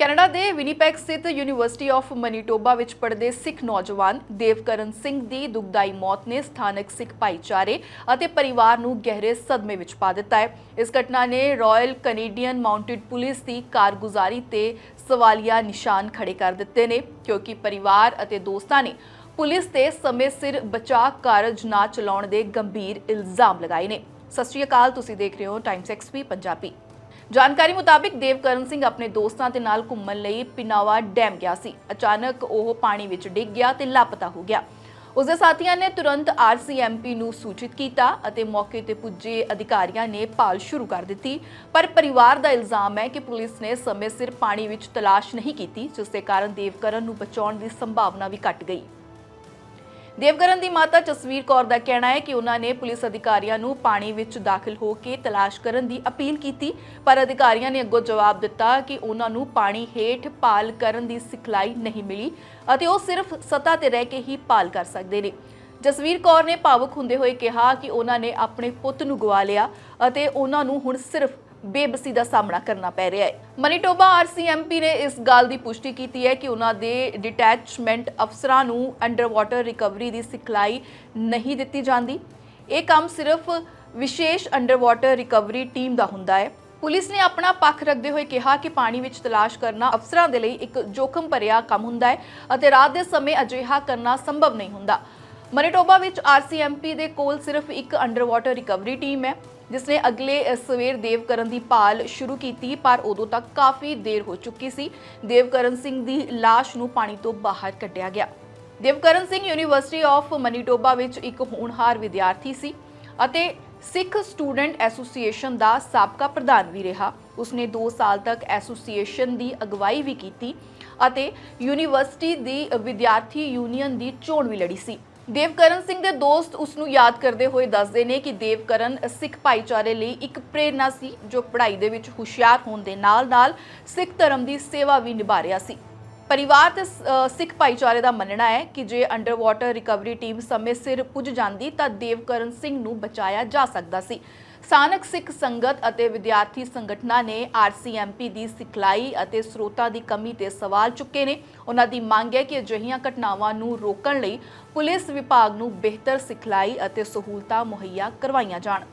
Canada ਦੇ Winnipeg ਸਥਿਤ university of Manitoba ਵਿੱਚ ਪੜ੍ਹਦੇ ਸਿੱਖ ਨੌਜਵਾਨ ਦੇਵਕਰਨ ਸਿੰਘ ਦੀ ਦੁਖਦਾਈ ਮੌਤ ਨੇ ਸਥਾਨਕ ਸਿੱਖ ਭਾਈਚਾਰੇ ਅਤੇ ਪਰਿਵਾਰ ਨੂੰ ਗਹਿਰੇ ਸਦਮੇ ਵਿੱਚ ਪਾ ਦਿੱਤਾ ਹੈ। ਇਸ ਘਟਨਾ ਨੇ ਰਾਇਲ ਕੈਨੇਡੀਅਨ ਮਾਊਂਟਡ ਪੁਲਿਸ ਦੀ ਕਾਰਗੁਜ਼ਾਰੀ ਤੇ ਸਵਾਲੀਆ ਨਿਸ਼ਾਨ ਖੜੇ ਕਰ ਦਿੱਤੇ ਨੇ, ਕਿਉਂਕਿ ਪਰਿਵਾਰ ਅਤੇ ਦੋਸਤਾਂ ਨੇ ਪੁਲਿਸ ਤੇ ਸਮੇਂ ਸਿਰ ਬਚਾਅ ਕਾਰਜ ਨਾ ਚਲਾਉਣ ਦੇ ਗੰਭੀਰ ਇਲਜ਼ਾਮ ਲਗਾਏ ਨੇ। ਸਤਿ ਸ਼੍ਰੀ ਅਕਾਲ, ਤੁਸੀਂ ਦੇਖ ਰਹੇ ਹੋ ਟਾਈਮਸ ਐਕਸਪੀ ਪੰਜਾਬੀ। ਜਾਣਕਾਰੀ ਮੁਤਾਬਿਕ ਦੇਵਕਰਨ ਸਿੰਘ ਆਪਣੇ ਦੋਸਤਾਂ ਦੇ ਨਾਲ ਘੁੰਮਣ ਲਈ ਪਿਨਾਵਾ ਡੈਮ ਗਿਆ ਸੀ। ਅਚਾਨਕ ਉਹ ਪਾਣੀ ਵਿੱਚ ਡਿੱਗ ਗਿਆ ਤੇ ਲਾਪਤਾ ਹੋ ਗਿਆ। ਉਸਦੇ ਸਾਥੀਆਂ ਨੇ ਤੁਰੰਤ ਆਰਸੀਐਮਪੀ ਨੂੰ ਸੂਚਿਤ ਕੀਤਾ ਅਤੇ ਮੌਕੇ ਤੇ ਪੁੱਜੇ ਅਧਿਕਾਰੀਆਂ ਨੇ ਭਾਲ ਸ਼ੁਰੂ ਕਰ ਦਿੱਤੀ। ਪਰ ਪਰਿਵਾਰ ਦਾ ਇਲਜ਼ਾਮ ਹੈ ਕਿ ਪੁਲਿਸ ਨੇ ਸਮੇਂ ਸਿਰ ਪਾਣੀ ਵਿੱਚ ਤਲਾਸ਼ ਨਹੀਂ ਕੀਤੀ, ਜਿਸ ਦੇ ਕਾਰਨ ਦੇਵਕਰਨ ਨੂੰ ਬਚਾਉਣ ਦੀ ਸੰਭਾਵਨਾ ਵੀ ਘਟ ਗਈ। ਦੇਵਕਰਨ ਦੀ ਮਾਤਾ ਜਸਵੀਰ ਕੌਰ ਦਾ ਕਹਿਣਾ ਹੈ ਕਿ ਉਹਨਾਂ ਨੇ ਪੁਲਿਸ ਅਧਿਕਾਰੀਆਂ ਨੂੰ ਪਾਣੀ ਵਿੱਚ ਦਾਖਲ ਹੋ ਕੇ ਤਲਾਸ਼ ਕਰਨ ਦੀ ਅਪੀਲ ਕੀਤੀ, ਪਰ ਅਧਿਕਾਰੀਆਂ ਨੇ ਅੱਗੋਂ ਜਵਾਬ ਦਿੱਤਾ ਕਿ ਉਹਨਾਂ ਨੂੰ ਪਾਣੀ ਹੇਠ ਪਾਲ ਕਰਨ ਦੀ ਸਿਖਲਾਈ ਨਹੀਂ ਮਿਲੀ ਅਤੇ ਉਹ ਸਿਰਫ ਸਤ੍ਹਾ ਤੇ ਰਹਿ ਕੇ ਹੀ ਪਾਲ ਕਰ ਸਕਦੇ ਨੇ। ਜਸਵੀਰ ਕੌਰ ਨੇ ਭਾਵੁਕ ਹੁੰਦੇ ਹੋਏ ਕਿਹਾ ਕਿ ਉਹਨਾਂ ਨੇ ਆਪਣੇ ਪੁੱਤ ਨੂੰ ਗਵਾ ਲਿਆ ਅਤੇ ਉਹਨਾਂ ਨੂੰ ਹੁਣ ਸਿਰਫ ਬੇਬਸੀ ਦਾ ਸਾਹਮਣਾ ਕਰਨਾ ਪੈ ਰਿਹਾ ਹੈ। ਮਨੀਟੋਬਾ ਆਰਸੀਐਮਪੀ ਨੇ ਇਸ ਗੱਲ ਦੀ ਪੁਸ਼ਟੀ ਕੀਤੀ ਹੈ ਕਿ ਉਹਨਾਂ ਦੇ ਡਿਟੈਚਮੈਂਟ ਅਫਸਰਾਂ ਨੂੰ ਅੰਡਰ ਵਾਟਰ ਰਿਕਵਰੀ ਦੀ ਸਿਖਲਾਈ ਨਹੀਂ ਦਿੱਤੀ ਜਾਂਦੀ। ਇਹ ਕੰਮ ਸਿਰਫ ਵਿਸ਼ੇਸ਼ ਅੰਡਰ ਵਾਟਰ ਰਿਕਵਰੀ ਟੀਮ ਦਾ ਹੁੰਦਾ ਹੈ। ਪੁਲਿਸ ਨੇ ਆਪਣਾ ਪੱਖ ਰੱਖਦੇ ਹੋਏ ਕਿਹਾ ਕਿ ਪਾਣੀ ਵਿੱਚ ਤਲਾਸ਼ ਕਰਨਾ ਅਫਸਰਾਂ ਦੇ ਲਈ ਇੱਕ ਜੋਖਮ ਭਰਿਆ ਕੰਮ ਹੁੰਦਾ ਹੈ ਅਤੇ ਰਾਤ ਦੇ ਸਮੇਂ ਅਜਿਹਾ ਕਰਨਾ ਸੰਭਵ ਨਹੀਂ ਹੁੰਦਾ। ਮਨੀਟੋਬਾ ਵਿੱਚ ਆਰਸੀਐਮਪੀ ਦੇ ਕੋਲ ਸਿਰਫ ਇੱਕ ਅੰਡਰ ਵਾਟਰ ਰਿਕਵਰੀ ਟੀਮ ਹੈ। ਜਿਸ ਨੇ ਅਗਲੇ ਸਵੇਰ ਦੇਵਕਰਨ ਦੀ ਭਾਲ ਸ਼ੁਰੂ ਕੀਤੀ, ਪਰ ਉਦੋਂ ਤੱਕ ਕਾਫੀ ਦੇਰ ਹੋ ਚੁੱਕੀ ਸੀ। ਦੇਵਕਰਨ ਸਿੰਘ ਦੀ ਲਾਸ਼ ਨੂੰ ਪਾਣੀ ਤੋਂ ਬਾਹਰ ਕੱਢਿਆ ਗਿਆ। Devkaran Singh University of Manitoba ਵਿੱਚ ਇੱਕ ਹੋਣਹਾਰ ਵਿਦਿਆਰਥੀ ਸੀ ਅਤੇ ਸਿੱਖ ਸਟੂਡੈਂਟ ਐਸੋਸੀਏਸ਼ਨ ਦਾ ਸਾਬਕਾ ਪ੍ਰਧਾਨ ਵੀ ਰਿਹਾ। ਉਸਨੇ 2 ਸਾਲ ਤੱਕ ਐਸੋਸੀਏਸ਼ਨ ਦੀ ਅਗਵਾਈ ਵੀ ਕੀਤੀ ਅਤੇ ਯੂਨੀਵਰਸਿਟੀ ਦੀ ਵਿਦਿਆਰਥੀ ਯੂਨੀਅਨ ਦੀ ਚੋਣ ਵੀ ਲੜੀ ਸੀ। ਦੇਵਕਰਨ ਸਿੰਘ ਦੇ ਦੋਸਤ ਉਸ ਨੂੰ ਯਾਦ ਕਰਦੇ ਹੋਏ ਦੱਸਦੇ ਨੇ ਕਿ ਦੇਵਕਰਨ ਸਿੱਖ ਭਾਈਚਾਰੇ ਲਈ ਇੱਕ ਪ੍ਰੇਰਨਾ ਸੀ, ਜੋ ਪੜ੍ਹਾਈ ਦੇ ਵਿੱਚ ਹੁਸ਼ਿਆਰ ਹੋਣ ਦੇ ਨਾਲ-ਨਾਲ ਸਿੱਖ ਧਰਮ ਦੀ ਸੇਵਾ ਵੀ ਨਿਭਾ ਰਿਹਾ ਸੀ। ਪਰਿਵਾਰ ਤੇ ਅ, ਸਿੱਖ ਭਾਈਚਾਰੇ ਦਾ ਮੰਨਣਾ ਹੈ ਕਿ ਜੇ ਅੰਡਰ ਵਾਟਰ ਰਿਕਵਰੀ ਟੀਮ ਸਮੇਂ ਸਿਰ ਪੁੱਜ ਜਾਂਦੀ ਤਾਂ ਦੇਵਕਰਨ ਸਿੰਘ ਨੂੰ ਬਚਾਇਆ ਜਾ ਸਕਦਾ ਸੀ। ਸਥਾਨਕ ਸਿੱਖ ਸੰਗਤ ਅਤੇ ਵਿਦਿਆਰਥੀ ਸੰਗਠਨਾਂ ਨੇ ਆਰਸੀਐਮਪੀ ਦੀ ਸਿਖਲਾਈ ਅਤੇ ਸਰੋਤਾਂ ਦੀ ਕਮੀ ਤੇ ਸਵਾਲ ਚੁੱਕੇ ਨੇ। ਉਹਨਾਂ ਦੀ ਮੰਗ ਹੈ ਕਿ ਅਜਿਹੀਆਂ ਘਟਨਾਵਾਂ ਨੂੰ ਰੋਕਣ ਲਈ ਪੁਲਿਸ ਵਿਭਾਗ ਨੂੰ ਬਿਹਤਰ ਸਿਖਲਾਈ ਅਤੇ ਸਹੂਲਤਾਂ ਮੁਹੱਈਆ ਕਰਵਾਈਆਂ ਜਾਣ।